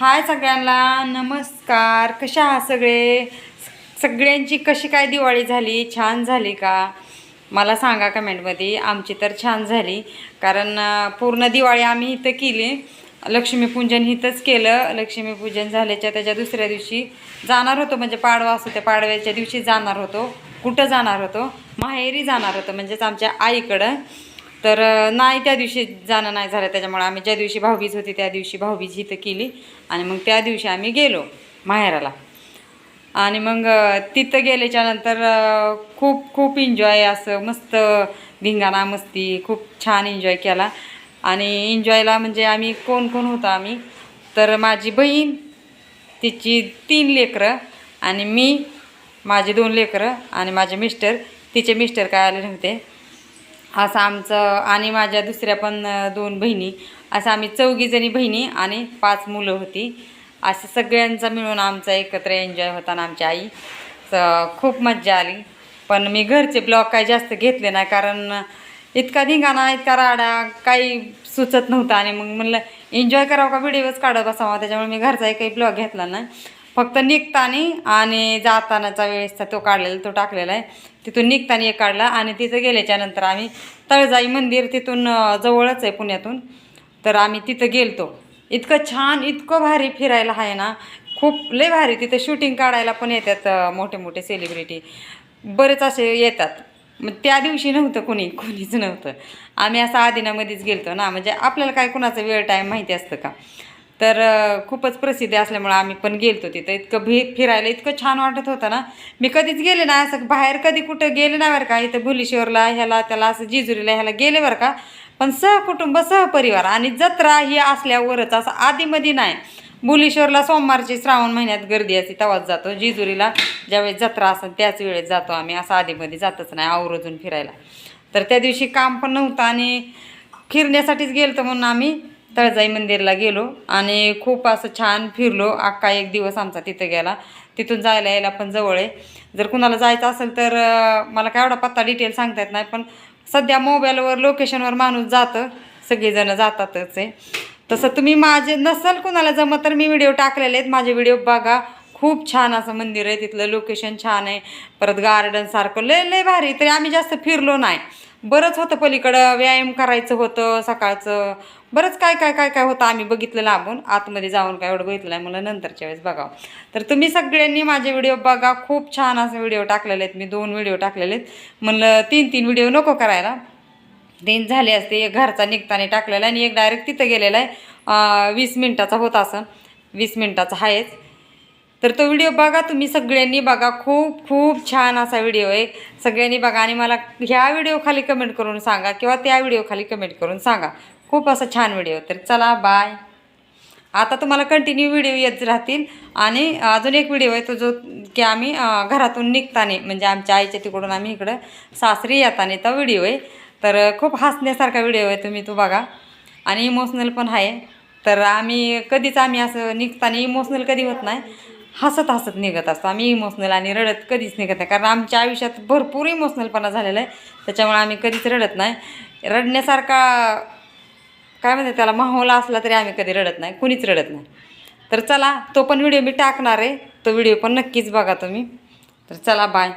हाय सगळ्यांना नमस्कार. कशा आहात सगळे? सगळ्यांची कशी काय दिवाळी झाली? छान झाली का? मला सांगा कमेंटमध्ये. आमची तर छान झाली. कारण पूर्ण दिवाळी आम्ही इथं केली. लक्ष्मीपूजन इथंच केलं. लक्ष्मीपूजन झाल्याच्या त्याच्या दुसऱ्या दिवशी जाणार होतो. म्हणजे पाडवा असतो त्या पाडव्याच्या दिवशी जाणार होतो. कुठं जाणार होतो? माहेरी जाणार होतो. म्हणजेच आमच्या आईकडं. तर नाही त्या दिवशी जाणं नाही झालं त्याच्यामुळे आम्ही ज्या दिवशी भाऊबीज होती त्या दिवशी भाऊबीज इथं केली आणि मग त्या दिवशी आम्ही गेलो माहेराला. आणि मग तिथं गेल्याच्यानंतर खूप खूप एन्जॉय असं मस्त धिंगाणा मस्ती खूप छान एन्जॉय केला. आणि एन्जॉयला म्हणजे आम्ही कोण कोण होतो आम्ही? तर माझी बहीण तिची तीन लेकरं आणि मी माझे दोन लेकरं आणि माझे मिस्टर. तिचे मिस्टर काय आले नव्हते? असं आमचं आणि माझ्या दुसऱ्या पण दोन बहिणी. असं आम्ही चौघीजणी बहिणी आणि पाच मुलं होती. असं सगळ्यांचा मिळून आमचा एकत्र एन्जॉय होता ना आमची आई. तर खूप मज्जा आली. पण मी घरचे ब्लॉग काही जास्त घेतले नाही कारण इतका धिंगाणा इतका राडा काही सुचत नव्हता. आणि मग म्हणलं एन्जॉय करावं का? व्हिडिओच काढत बसावा. त्याच्यामुळे मी घरचा काही ब्लॉग घेतला नाही. फक्त निघताना आणि जातानाचा वेळेसचा तो काढलेला तो टाकलेला आहे. तिथून निघताना एक काढला आणि तिथं गेल्याच्यानंतर आम्ही तळजाई मंदिर तिथून जवळच आहे पुण्यातून. तर आम्ही तिथं गेलतो. इतकं छान इतकं भारी फिरायला आहे ना. खूप लय भारी. तिथं शूटिंग काढायला पण येतात मोठे मोठे सेलिब्रिटी बरेच असे येतात. मग त्या दिवशी नव्हतं कोणी कोणीच नव्हतं. आम्ही असं आदिनामध्येच गेलतो ना. म्हणजे आपल्याला काय कुणाचं वेळ टाईम माहिती असतं का? तर खूपच प्रसिद्धी असल्यामुळं आम्ही पण गेलतो तिथं. इतकं भी फिरायला इतकं छान वाटत होतं ना. मी कधीच गेले ना असं बाहेर कधी कुठं गेले नाही बरं का. इथं भुलेश्वरला ह्याला त्याला असं जिजुरीला ह्याला गेले बरं का. पण सहकुटुंब सहपरिवार आणि जत्रा ही असल्यावरच असं आधीमध्ये नाही. भुलेश्वरला सोमवारची श्रावण महिन्यात गर्दी असते तेव्हाच जातो. जिजुरीला ज्यावेळेस जत्रा असेल त्याच वेळेस जातो आम्ही. असं आधीमध्ये जातच नाही आवरजून फिरायला. तर त्या दिवशी काम पण नव्हतं आणि फिरण्यासाठीच गेलतो म्हणून आम्ही. तळजाई मंदिरला गेलो आणि खूप असं छान फिरलो. अख्खा एक दिवस आमचा तिथं गेला. तिथून जायला यायला पण जवळ आहे. जर कुणाला जायचं असेल तर मला काय एवढा पत्ता डिटेल सांगता येत नाही पण सध्या मोबाईलवर लोकेशनवर माणूस जातं. सगळेजणं जातातच आहे. तसं तुम्ही माझे नसेल कुणाला जमत तर मी व्हिडिओ टाकलेले आहेत. माझे व्हिडिओ बघा. खूप छान असं मंदिर आहे. तिथलं लोकेशन छान आहे. परत गार्डनसारखं लय लय भारी. तरी आम्ही जास्त फिरलो नाही. बरंच होतं पलीकडं व्यायाम करायचं होतं सकाळचं. बरंच काय काय काय काय होतं आम्ही बघितलं लांबून. आतमध्ये जाऊन काय एवढं बघितलं आहे मला नंतरच्या वेळेस बघावं. तर तुम्ही सगळ्यांनी माझे व्हिडिओ बघा. खूप छान असे व्हिडिओ टाकलेले आहेत. मी दोन व्हिडिओ टाकलेले आहेत. म्हणलं तीन तीन व्हिडिओ नको करायला. तीन झाले असते. एक घरचा निघताना टाकलेला आणि एक डायरेक्ट तिथं गेलेला आहे. वीस मिनटाचा होता असं. वीस मिनटाचा आहेच तर तो व्हिडिओ बघा तुम्ही सगळ्यांनी बघा. खूप खूप छान असा व्हिडिओ आहे. सगळ्यांनी बघा आणि मला ह्या व्हिडिओ खाली कमेंट करून सांगा किंवा त्या व्हिडिओ खाली कमेंट करून सांगा. खूप असा छान व्हिडिओ तर चला बाय आता तुम्हाला कंटिन्यू व्हिडिओ येत राहतील. आणि अजून एक व्हिडिओ आहे तो जो की आम्ही घरातून निघताना म्हणजे आमच्या आईच्या तिकडून आम्ही इकडं सासरी येताना तो व्हिडिओ आहे. तर खूप हसण्यासारखा व्हिडिओ आहे तुम्ही तो बघा. आणि इमोशनल पण आहे. तर आम्ही कधीच आम्ही असं निघताना इमोशनल कधी होत नाही. हसत हसत निघत असतो. आम्ही इमोशनल आणि रडत कधीच निघत नाही. कारण आमच्या आयुष्यात भरपूर इमोशनलपणा झालेला आहे. त्याच्यामुळे आम्ही कधीच रडत नाही. रडण्यासारखा काय म्हणते त्याला माहोल असला तरी आम्ही कधी रडत नाही. कुणीच रडत नाही. तर चला तो पण व्हिडिओ मी टाकणार आहे. तो व्हिडिओ पण नक्कीच बघा तुम्ही. तर चला बाय